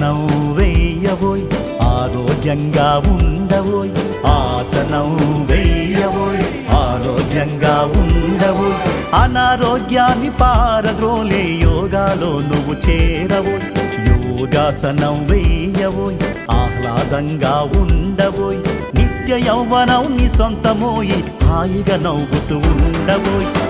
వెయ్యబోయ్ ఆరోగ్యంగా ఉండబోయ్ ఆసనం వెయ్యబోయ్ ఆరోగ్యంగా ఉండబోయ్. అనారోగ్యాన్ని పారద్రోలే యోగాలో నువ్వు చేరబోయ్ యోగాసనం వేయబోయ్ ఆహ్లాదంగా ఉండబోయ్. నిత్య యౌవనం నీ సొంతమోయి హాయిగా నవ్వుతూ ఉండబోయ్.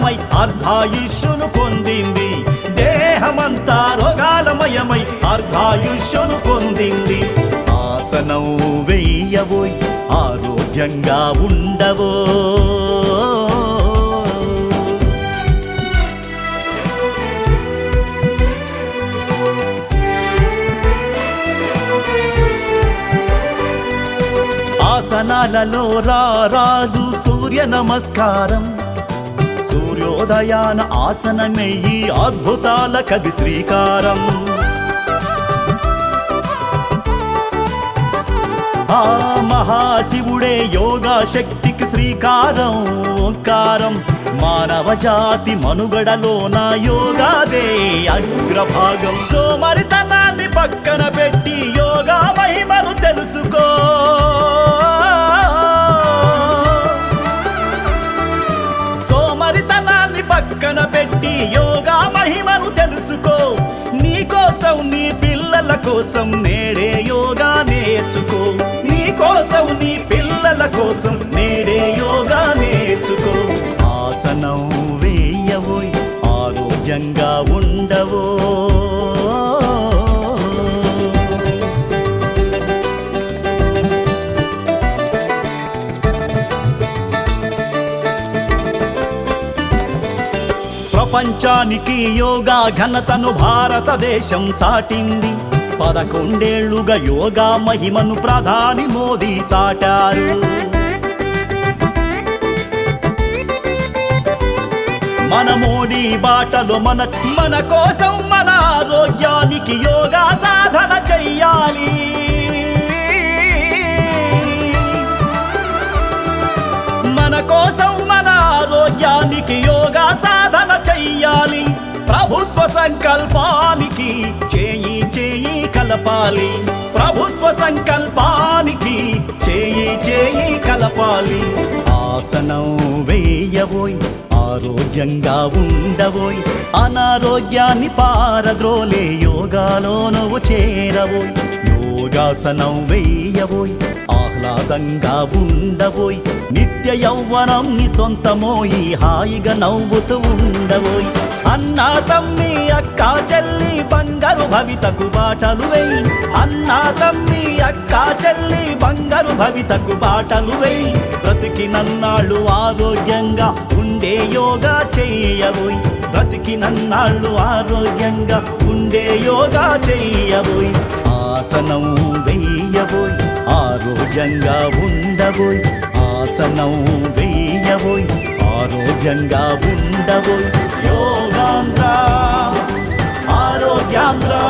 రోగాలమై అర్ధాయుష్యును పొందింది. దేహమంతా రోగాలమయమై అర్ధాయుష్యును పొందింది. ఆసనం వెయ్యవోయ్ ఆరోగ్యంగా ఉండవో ఆసనాలలో రా రాజు సూర్య నమస్కారం. సూర్యోదయాన ఆసనమెయ్యి అద్భుతాల కది శ్రీకారం. ఆ మహాశివుడే యోగా శక్తికి శ్రీకారం ఓంకారం. మానవ జాతి మనుగడలో నా యోగాదే అగ్రభాగం. సోమరితనాన్ని పక్కన పెట్టి యో కోసం నేడే యోగా నేర్చుకో. నీ కోసం నీ పిల్లల కోసం నేడే యోగా నేర్చుకో. ఆసనం వేయవో ఆరోగ్యంగా ఉండవో. ప్రపంచానికి యోగా ఘనతను భారతదేశం చాటింది. పదకొండేళ్ళుగా యోగా మహిమను ప్రధాని మోదీ చాటారు. మన మోడీ బాటలో మన మన కోసం మన ఆరోగ్యానికి యోగా సాధన చెయ్యాలి. మన కోసం మన ఆరోగ్యానికి యోగా సాధన చెయ్యాలి. ప్రభుత్వ సంకల్పానికి చేయి కలపాలి. ప్రభుత్వ సంకల్పానికి చేయి చేయి కలపాలి. ఆసనం వేయబోయ్ ఆరోగ్యంగా ఉండబోయ్ అనారోగ్యాన్ని పారద్రోలే యోగాలో నువ్వు చేరబోయ్. యోగాసనం వేయబోయ్ ఆహ్లాదంగా ఉండబోయ్ నిత్య యౌవనం నీ సొంతమోయి హాయిగా నవ్వుతూ ఉండబోయ్. అన్నా తమ్మి అక్క చెల్లి భవితకు బాటలు వేయి. అన్నా తమ్మి అక్క చెల్లి బంగారు భవితకు బాటలు వేయి. బ్రతికి నన్నాళ్ళు ఆరోగ్యంగా ఉండే యోగా చెయ్యబోయి బ్రతికి నన్నాళ్ళు ఆరోగ్యంగా ఉండే యోగా చెయ్యబోయి ఆసనం వెయ్యబోయి ఆరోగ్యంగా ఉండబోయ్. ఆసనం వెయ్యబోయి ఆరోగ్యంగా ఉండబోయ్. యోగాంధ్ర ఆరోగ్యాంధ్ర.